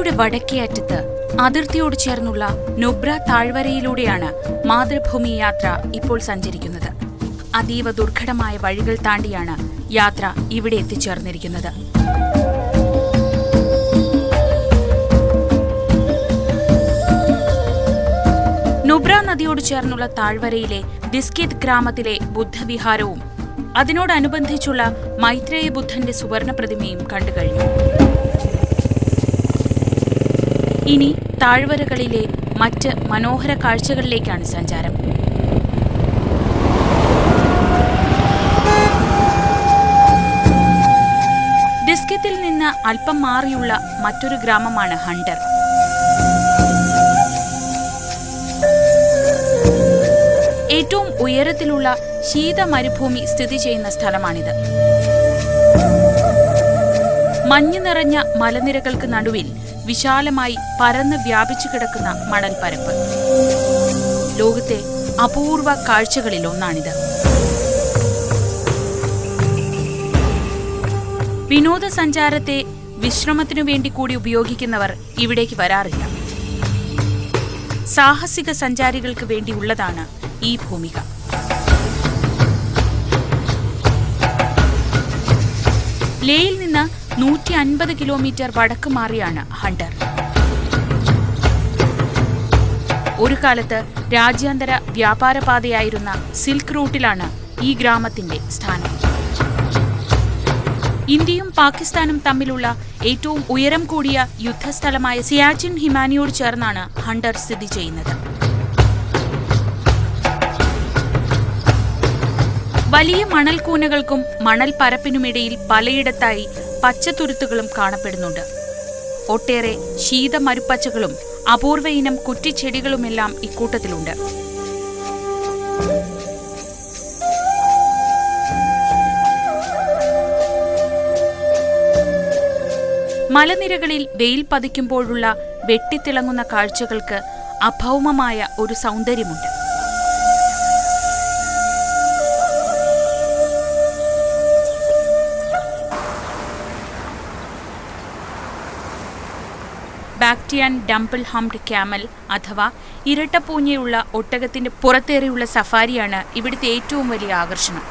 വടക്കേ അറ്റത്ത് അതിർത്തിയോട് ചേർന്നുള്ള നുബ്ര താഴ്വരയിലൂടെയാണ് മാതൃഭൂമി യാത്ര ഇപ്പോൾ സഞ്ചരിക്കുന്നത്. അതീവ ദുർഘടമായ വഴികൾ താണ്ടിയാണ് യാത്ര ഇവിടെ എത്തിച്ചേർന്നിരിക്കുന്നത്. നുബ്ര നദിയോട് ചേർന്നുള്ള താഴ്വരയിലെ ദിസ്കിത് ഗ്രാമത്തിലെ ബുദ്ധവിഹാരവും അതിനോടനുബന്ധിച്ചുള്ള മൈത്രേയ ബുദ്ധന്റെ സുവർണ പ്രതിമയും കണ്ടുകഴിഞ്ഞു. ഇനി താഴ്വരകളിലെ മറ്റ് മനോഹര കാഴ്ചകളിലേക്കാണ് സഞ്ചാരം. ഡിസ്കത്തിൽ നിന്ന് അല്പം മാറിയുള്ള മറ്റൊരു ഗ്രാമമാണ് ഹണ്ടർ. ഏറ്റവും ഉയരത്തിലുള്ള ശീത മരുഭൂമി സ്ഥിതി ചെയ്യുന്ന സ്ഥലമാണിത്. മഞ്ഞു നിറഞ്ഞ മലനിരകൾക്ക് നടുവിൽ വിശാലമായി പരന്ന് വ്യാപിച്ചു കിടക്കുന്ന മണൽപ്പരപ്പ്. ലോകത്തെ അപൂർവ കാഴ്ചകളിൽ ഒന്നാണിത്. വിനോദസഞ്ചാരത്തെ വിശ്രമത്തിനു വേണ്ടി കൂടി ഉപയോഗിക്കുന്നവർ ഇവിടേക്ക് വരാറില്ല. സാഹസിക സഞ്ചാരികൾക്ക് വേണ്ടിയുള്ളതാണ് ഈ ഭൂമിക. ലേയിൽ നിന്ന് നൂറ്റി അൻപത് കിലോമീറ്റർ വടക്ക് മാറിയാണ് ഹണ്ടർ. ഒരു കാലത്ത് രാജ്യാന്തര വ്യാപാരപാതയായിരുന്ന സിൽക്ക് റൂട്ടിലാണ് ഈ ഗ്രാമത്തിന്റെ സ്ഥാനം. ഇന്ത്യയും പാകിസ്ഥാനും തമ്മിലുള്ള ഏറ്റവും ഉയരം കൂടിയ യുദ്ധസ്ഥലമായ സിയാച്ചിൻ ഹിമാനിയോട് ചേർന്നാണ് ഹണ്ടർ സ്ഥിതി ചെയ്യുന്നത്. വലിയ മണൽക്കൂനകൾക്കും മണൽ പരപ്പിനുമിടയിൽ പലയിടത്തായി പച്ചത്തുരുത്തുകളും കാണപ്പെടുന്നുണ്ട്. ഒട്ടേറെ ശീതമരുപ്പച്ചകളും അപൂർവ ഇനം കുറ്റിച്ചെടികളുമെല്ലാം ഇക്കൂട്ടത്തിലുണ്ട്. മലനിരകളിൽ വെയിൽ പതിക്കുമ്പോഴുള്ള വെട്ടിത്തിളങ്ങുന്ന കാഴ്ചകൾക്ക് അഭൗമമായ ഒരു സൗന്ദര്യമുണ്ട്. ബാക്ടിയാൻ ഡംപിൾ ഹംഡ് ക്യാമൽ അഥവാ ഇരട്ടപ്പൂഞ്ഞയുള്ള ഒട്ടകത്തിന്റെ പുറത്തേറിയുള്ള സഫാരിയാണ് ഇവിടുത്തെ ഏറ്റവും വലിയ ആകർഷണം.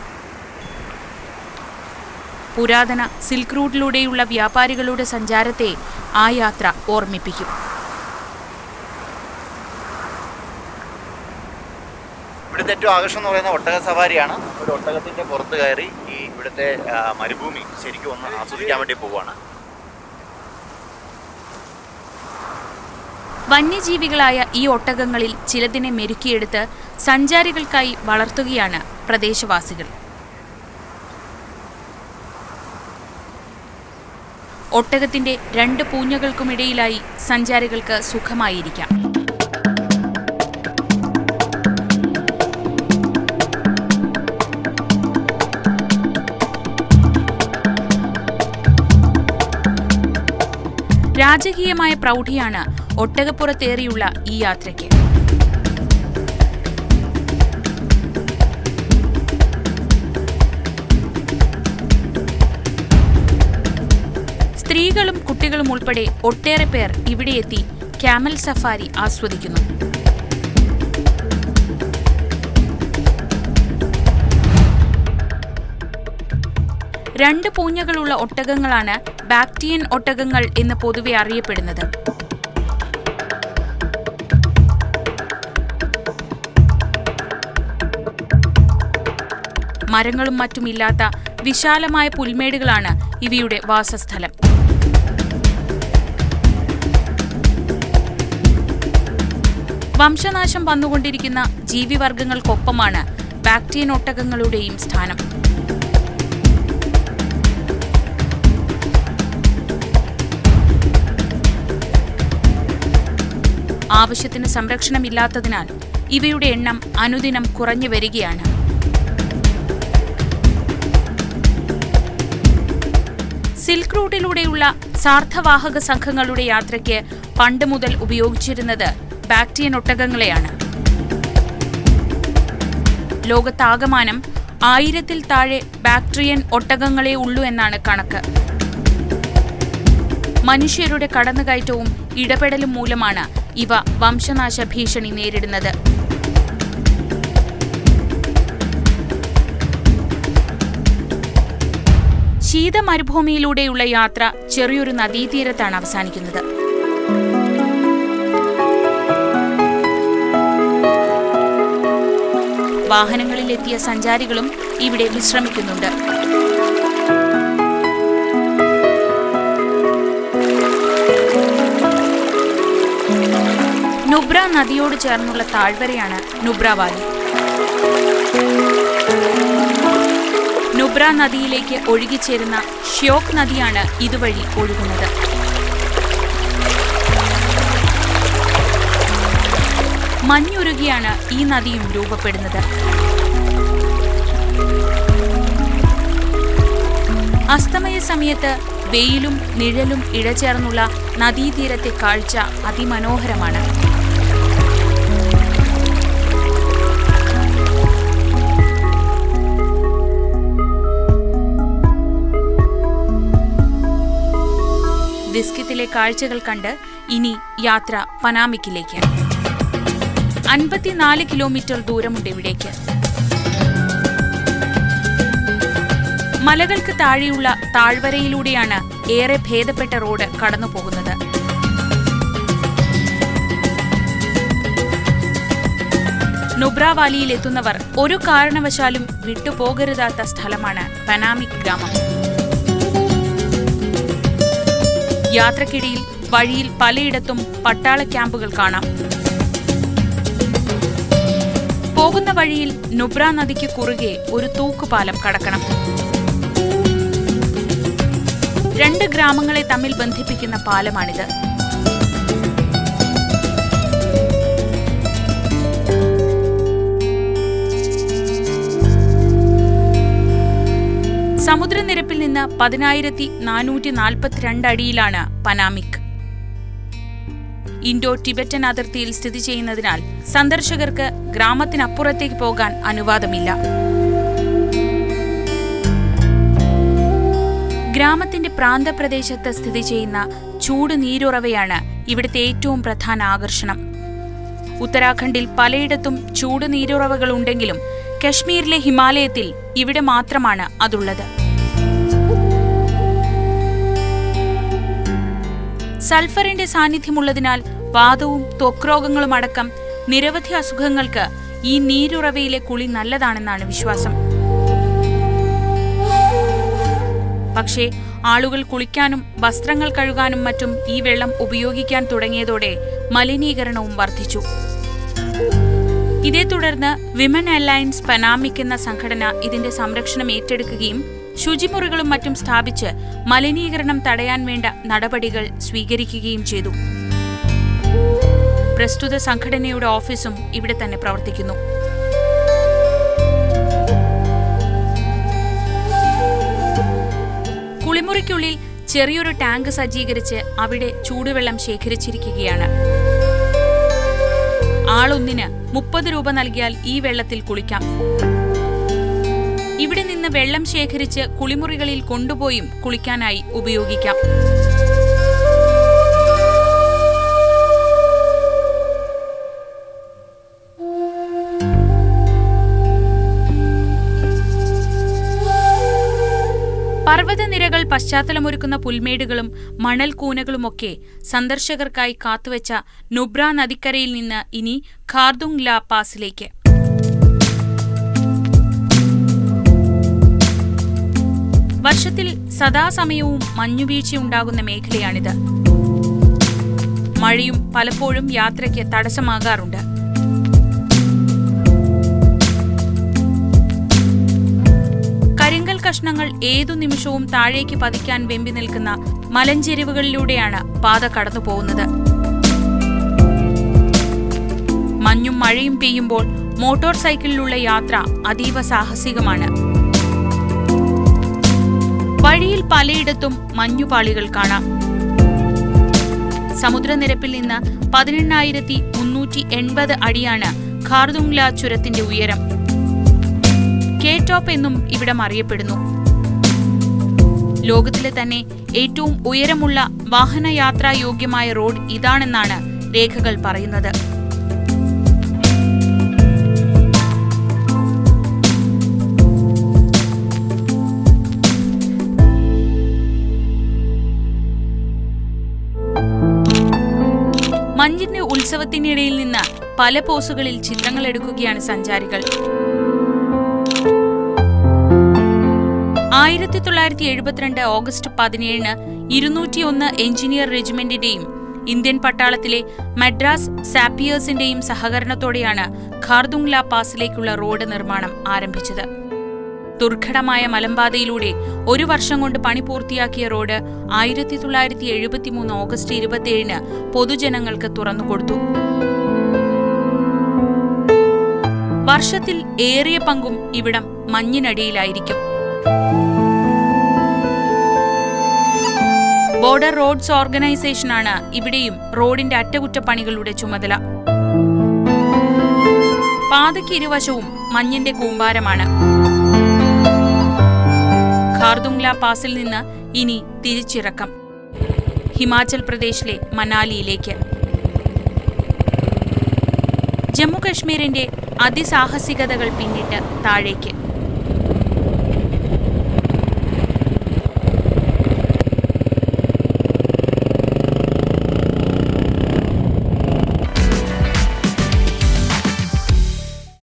പുരാതന സിൽക്ക് റൂട്ടിലൂടെയുള്ള വ്യാപാരികളുടെ സഞ്ചാരത്തെ ആ യാത്ര ഓർമ്മിപ്പിക്കും. ഇവിടുത്തെ ഏറ്റവും ആകർഷണം എന്ന് പറയുന്നത് ഒട്ടക സവാരിയാണ് ഒരു ഒട്ടകത്തിന്റെ പുറത്ത് കയറി ഈ ഇവിടുത്തെ മരുഭൂമി ശരിക്കും ഒന്ന് ആസ്വദിക്കാൻ വേണ്ടി പോവുകയാണ്. വന്യജീവികളായ ഈ ഒട്ടകങ്ങളിൽ ചിലതിനെ മെരുക്കിയെടുത്ത് സഞ്ചാരികൾക്കായി വളർത്തുകയാണ് പ്രദേശവാസികൾ. ഒട്ടകത്തിന്റെ രണ്ട് പൂഞ്ഞകൾക്കുമിടയിലായി സഞ്ചാരികൾക്ക് സുഖമായിരിക്കാം. രാജകീയമായ പ്രൗഢിയാണ് ഒട്ടകപ്പുറത്തേറിയുള്ള ഈ യാത്രയ്ക്ക്. സ്ത്രീകളും കുട്ടികളും ഉൾപ്പെടെ ഒട്ടേറെ പേർ ഇവിടെ എത്തി ക്യാമൽ സഫാരി ആസ്വദിക്കുന്നു. രണ്ട് പൂഞ്ഞകളുള്ള ഒട്ടകങ്ങളാണ് ബാക്ടീയൻ ഒട്ടകങ്ങൾ എന്ന് പൊതുവെ അറിയപ്പെടുന്നത്. മരങ്ങളും മറ്റുമില്ലാത്ത വിശാലമായ പുൽമേടുകളാണ് ഇവയുടെ വാസസ്ഥലം. വംശനാശം വന്നുകൊണ്ടിരിക്കുന്ന ജീവിവർഗങ്ങൾക്കൊപ്പമാണ് ബാക്ടീൻ ഒട്ടകങ്ങളുടെയും സ്ഥാനം. ആവശ്യത്തിന് സംരക്ഷണമില്ലാത്തതിനാൽ ഇവയുടെ എണ്ണം അനുദിനം കുറഞ്ഞു വരികയാണ്. സിൽക്ക് റൂട്ടിലൂടെയുള്ള സാർത്ഥവാഹക സംഘങ്ങളുടെ യാത്രയ്ക്ക് പണ്ട് മുതൽ ഉപയോഗിച്ചിരുന്നത് ബാക്ടീരിയൻ ഒട്ടകങ്ങളെയാണ്. ലോകത്താകമാനം ആയിരത്തിൽ താഴെ ബാക്ടീരിയൻ ഒട്ടകങ്ങളെ ഉള്ളൂ എന്നാണ് കണക്ക്. മനുഷ്യരുടെ കടന്നുകയറ്റവും ഇടപെടലും മൂലമാണ് ഇവ വംശനാശ ഭീഷണി നേരിടുന്നത്. ശീത മരുഭൂമിയിലൂടെയുള്ള യാത്ര ചെറിയൊരു നദീതീരത്താണ് അവസാനിക്കുന്നത്. വാഹനങ്ങളിലെത്തിയ സഞ്ചാരികളും ഇവിടെ വിശ്രമിക്കുന്നുണ്ട്. നുബ്ര നദിയോട് ചേർന്നുള്ള താഴ്വരയാണ് നുബ്ര വാലി നുബ്ര നദിയിലേക്ക് ഒഴുകിച്ചേരുന്ന ഷ്യോക് നദിയാണ് ഇതുവഴി ഒഴുകുന്നത്. മഞ്ഞുരുകിയാണ് ഈ നദിയും രൂപപ്പെടുന്നത്. അസ്തമയ സമയത്ത് വെയിലും നിഴലും ഇഴചേർന്നുള്ള നദീതീരത്തെ കാഴ്ച അതിമനോഹരമാണ്. ദിസ്കിത്തിലെ കാഴ്ചകൾ കണ്ട് ഇനി യാത്ര പനാമിക്കിലേക്ക് അൻപത്തിനാല് കിലോമീറ്റർ ദൂരമുണ്ട് ഇവിടേക്ക്. മലകൾക്ക് താഴെയുള്ള താഴ്വരയിലൂടെയാണ് ഏറെ ഭേദപ്പെട്ട റോഡ് കടന്നുപോകുന്നത്. പോകുന്നത് വാലിയിൽ എത്തുന്നവർ ഒരു കാരണവശാലും വിട്ടുപോകരുതാത്ത സ്ഥലമാണ് പനാമിക് ഗ്രാമം. യാത്രക്കിടയിൽ വഴിയിൽ പലയിടത്തും പട്ടാള ക്യാമ്പുകൾ കാണാം. പോകുന്ന വഴിയിൽ നുബ്ര നദിക്ക് കുറുകെ ഒരു തൂക്കുപാലം കടക്കണം. രണ്ട് ഗ്രാമങ്ങളെ തമ്മിൽ ബന്ധിപ്പിക്കുന്ന പാലമാണിത്. സമുദ്രനിരപ്പിൽ നിന്ന് പതിനായിരത്തി നാനൂറ്റി നാൽപ്പത്തിരണ്ട് അടിയിലാണ് പനാമിക്. ഇൻഡോ ടിബറ്റൻ അതിർത്തിയിൽ സ്ഥിതി ചെയ്യുന്നതിനാൽ സന്ദർശകർക്ക് ഗ്രാമത്തിനപ്പുറത്തേക്ക് പോകാൻ അനുവാദമില്ല. ഗ്രാമത്തിന്റെ പ്രാന്തപ്രദേശത്ത് സ്ഥിതി ചെയ്യുന്ന ചൂട് നീരുറവയാണ് ഇവിടുത്തെ ഏറ്റവും പ്രധാന ആകർഷണം. ഉത്തരാഖണ്ഡിൽ പലയിടത്തും ചൂട് നീരുറവകൾ ഉണ്ടെങ്കിലും കശ്മീരിലെ ഹിമാലയത്തിൽ ഇവിടെ മാത്രമാണ് അതുള്ളത്. സൾഫറിന്റെ സാന്നിധ്യമുള്ളതിനാൽ വാദവും ത്വക്ക് രോഗങ്ങളും അടക്കം നിരവധി അസുഖങ്ങൾക്ക് ഈ നീരുറവയിലെ കുളി നല്ലതാണെന്നാണ് വിശ്വാസം. പക്ഷേ ആളുകൾ കുളിക്കാനും വസ്ത്രങ്ങൾ കഴുകാനും മറ്റും ഈ വെള്ളം ഉപയോഗിക്കാൻ തുടങ്ങിയതോടെ മലിനീകരണവും വർദ്ധിച്ചു. ഇതേ തുടർന്ന് വിമൻ അലയൻസ് പനാമിക് എന്ന സംഘടന ഇതിന്റെ സംരക്ഷണം ഏറ്റെടുക്കുകയും ശുചിമുറികളും മറ്റും സ്ഥാപിച്ച് മലിനീകരണം തടയാൻ വേണ്ട നടപടികൾ സ്വീകരിക്കുകയും ചെയ്തു. പ്രസ്തുത സംഘടനയുടെ ഓഫീസും ഇവിടെ തന്നെ പ്രവർത്തിക്കുന്നു. കുളിമുറിക്കുള്ളിൽ ചെറിയൊരു ടാങ്ക് സജ്ജീകരിച്ച് അവിടെ ചൂടുവെള്ളം ശേഖരിച്ചിരിക്കുകയാണ്. ആളൊന്നിന് മുപ്പത് രൂപ നൽകിയാൽ ഈ വെള്ളത്തിൽ കുളിക്കാം. ഇവിടെ നിന്ന് വെള്ളം ശേഖരിച്ച് കുളിമുറികളിൽ കൊണ്ടുപോയും കുളിക്കാനായി ഉപയോഗിക്കാം. പർവതനിരകൾ പശ്ചാത്തലമൊരുക്കുന്ന പുൽമേടുകളും മണൽക്കൂനകളുമൊക്കെ സന്ദർശകർക്കായി കാത്തുവച്ച നുബ്ര നദിക്കരയിൽ നിന്ന് ഇനി ഖാർദുങ് ലാ പാസിലേക്ക്. വർഷത്തിൽ സദാസമയവും മഞ്ഞുവീഴ്ചയുണ്ടാകുന്ന മേഖലയാണിത്. മഴയും പലപ്പോഴും യാത്രയ്ക്ക് തടസ്സമാകാറുണ്ട്. കഷ്ണങ്ങൾ ഏതു നിമിഷവും താഴേക്ക് പതിക്കാൻ വെമ്പി നിൽക്കുന്ന മലഞ്ചെരിവുകളിലൂടെയാണ് പാത കടന്നുപോകുന്നത് മഞ്ഞും മഴയും പെയ്യുമ്പോൾ മോട്ടോർ സൈക്കിളിലുള്ള യാത്ര അതീവ സാഹസികമാണ്. വഴിയിൽ പലയിടത്തും മഞ്ഞുപാളികൾ കാണാം. സമുദ്രനിരപ്പിൽ നിന്ന് പതിനെണ്ണായിരത്തി മുന്നൂറ്റി എൺപത് അടിയാണ് ഖാർദുംല ചുരത്തിന്റെ ഉയരം. കെ ടോപ്പ് എന്നും ഇവിടം അറിയപ്പെടുന്നു. ലോകത്തിലെ തന്നെ ഏറ്റവും ഉയരമുള്ള വാഹനയാത്രാ യോഗ്യമായ റോഡ് ഇതാണെന്നാണ് രേഖകൾ പറയുന്നത്. മഞ്ഞിന്റെ ഉത്സവത്തിനിടയിൽ നിന്ന് പല പോസുകളിൽ ചിത്രങ്ങൾ എടുക്കുകയാണ് സഞ്ചാരികൾ. ആയിരത്തി തൊള്ളായിരത്തി എഴുപത്തിരണ്ട് ഓഗസ്റ്റ് പതിനേഴിന് ഇരുന്നൂറ്റിയൊന്ന് എഞ്ചിനീയർ റെജിമെന്റിന്റെയും ഇന്ത്യൻ പട്ടാളത്തിലെ മദ്രാസ് സാപ്പിയേഴ്സിന്റെയും സഹകരണത്തോടെയാണ് ഖാർദുംഗ്ല പാസിലേക്കുള്ള റോഡ് നിർമ്മാണം ആരംഭിച്ചത്. ദുർഘടമായ മലമ്പാതയിലൂടെ ഒരു വർഷം കൊണ്ട് പണി പൂർത്തിയാക്കിയ റോഡ് ആയിരത്തി തൊള്ളായിരത്തി എഴുപത്തിമൂന്ന് ഓഗസ്റ്റ് ഇരുപത്തിയേഴിന് പൊതുജനങ്ങൾക്ക് തുറന്നുകൊടുത്തു. വർഷത്തിൽ ഏറിയ പങ്കും ഇവിടം മഞ്ഞിനടിയിലായിരിക്കും. ബോർഡർ റോഡ്സ് ഓർഗനൈസേഷനാണ് ഇവിടെയും റോഡിന്റെ അറ്റകുറ്റപ്പണികളുടെ ചുമതല. പാതയ്ക്ക് ഇരുവശവും മഞ്ഞിന്റെ കൂമ്പാരമാണ്. ഖാർദുംഗ്ല പാസിൽ നിന്ന് ഇനി തിരിച്ചിറക്കം. ഹിമാചൽ പ്രദേശിലെ മനാലിയിലേക്ക്. ജമ്മു കശ്മീരിന്റെ അതിസാഹസികതകൾ പിന്നിട്ട് താഴേക്ക്.